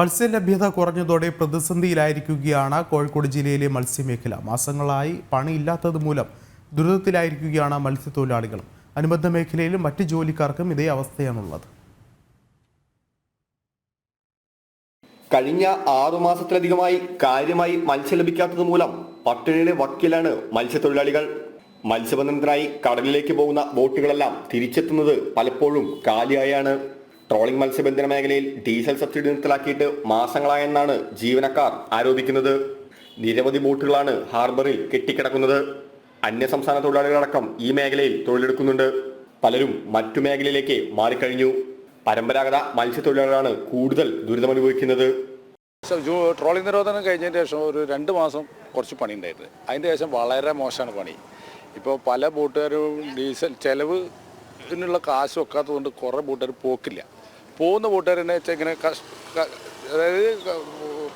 മത്സ്യലഭ്യത കുറഞ്ഞതോടെ പ്രതിസന്ധിയിലായിരിക്കുകയാണ് കോഴിക്കോട് ജില്ലയിലെ മത്സ്യമേഖല. മാസങ്ങളായി പണിയില്ലാത്തത് മൂലം ദുരിതത്തിലായിരിക്കുകയാണ് മത്സ്യത്തൊഴിലാളികളും. അനുബന്ധ മേഖലയിലും മറ്റ് ജോലിക്കാർക്കും ഇതേ അവസ്ഥയാണുള്ളത്. കഴിഞ്ഞ ആറുമാസത്തിലധികമായി കാര്യമായി മത്സ്യം ലഭിക്കാത്തത് മൂലം പട്ടിണിയുടെ വക്കിലാണ് മത്സ്യത്തൊഴിലാളികൾ. മത്സ്യബന്ധനത്തിനായി കടലിലേക്ക് പോകുന്ന ബോട്ടുകളെല്ലാം തിരിച്ചെത്തുന്നത് പലപ്പോഴും കാലിയായാണ്. ട്രോളിംഗ് മത്സ്യബന്ധന മേഖലയിൽ ഡീസൽ സബ്സിഡി നിർത്തലാക്കിയിട്ട് മാസങ്ങളായെന്നാണ് ജീവനക്കാർ ആരോപിക്കുന്നത്. നിരവധി ബോട്ടുകളാണ് ഹാർബറിൽ കെട്ടിക്കിടക്കുന്നത്. അന്യസംസ്ഥാന തൊഴിലാളികളടക്കം ഈ മേഖലയിൽ തൊഴിലെടുക്കുന്നുണ്ട്. പലരും മറ്റു മേഖലയിലേക്ക് മാറിക്കഴിഞ്ഞു. പരമ്പരാഗത മത്സ്യത്തൊഴിലാളികളാണ് കൂടുതൽ ദുരിതമനുഭവിക്കുന്നത്. ട്രോളിംഗ് നിരോധനം കഴിഞ്ഞതിന് ശേഷം ഒരു രണ്ട് മാസം കുറച്ച് പണി ഉണ്ടായിരുന്നു അതിന്റെ ശേഷം വളരെ മോശമാണ് പണി. ഇപ്പോൾ പല ബോട്ടുകാരും ഡീസൽ ചെലവ് ഇതിനുള്ള കാശ് വെക്കാത്തതുകൊണ്ട് കുറേ ബോട്ടുകാർ പോക്കില്ല. പോകുന്ന കൂട്ടുകാരനെ ഇങ്ങനെ അതായത്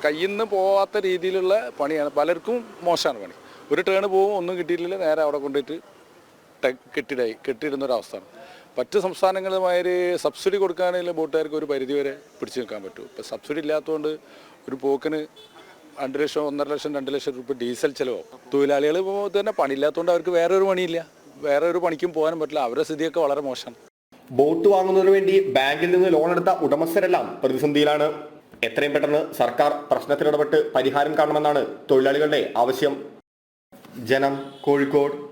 കയ്യിൽ നിന്ന് പോവാത്ത രീതിയിലുള്ള പണിയാണ്. പലർക്കും മോശമാണ് പണി. ഒരു ടേൺ പോകും ഒന്നും കിട്ടിയിട്ടില്ല നേരെ അവിടെ കൊണ്ടുപോയിട്ട് കെട്ടിടായി. കെട്ടിയിടുന്ന ഒരു അവസ്ഥയാണ്. മറ്റ് സംസ്ഥാനങ്ങളുമായൊരു സബ്സിഡി കൊടുക്കുകയാണെങ്കിൽ ബോട്ടുകാർക്ക് ഒരു പരിധി വരെ പിടിച്ചു നിൽക്കാൻ പറ്റും. ഇപ്പം സബ്സിഡി ഇല്ലാത്തതുകൊണ്ട് ഒരു പോക്കിന് രണ്ട് ലക്ഷം ഒന്നര ലക്ഷം രണ്ട് ലക്ഷം രൂപ ഡീസൽ ചിലവോ. തൊഴിലാളികൾ തന്നെ പണിയില്ലാത്തതുകൊണ്ട് അവർക്ക് വേറെ ഒരു പണിയില്ല. വേറെ ഒരു പണിക്കും പോകാനും പറ്റില്ല. അവരുടെ സ്ഥിതിയൊക്കെ വളരെ മോശമാണ്. ബോട്ട് വാങ്ങുന്നതിന് വേണ്ടി ബാങ്കിൽ നിന്ന് ലോൺ എടുത്ത ഉടമസ്ഥരെല്ലാം പ്രതിസന്ധിയിലാണ്. എത്രയും പെട്ടെന്ന് സർക്കാർ പ്രശ്നത്തിലിടപെട്ട് പരിഹാരം കാണണമെന്നാണ് തൊഴിലാളികളുടെ ആവശ്യം. ജനം കോഴിക്കോട്.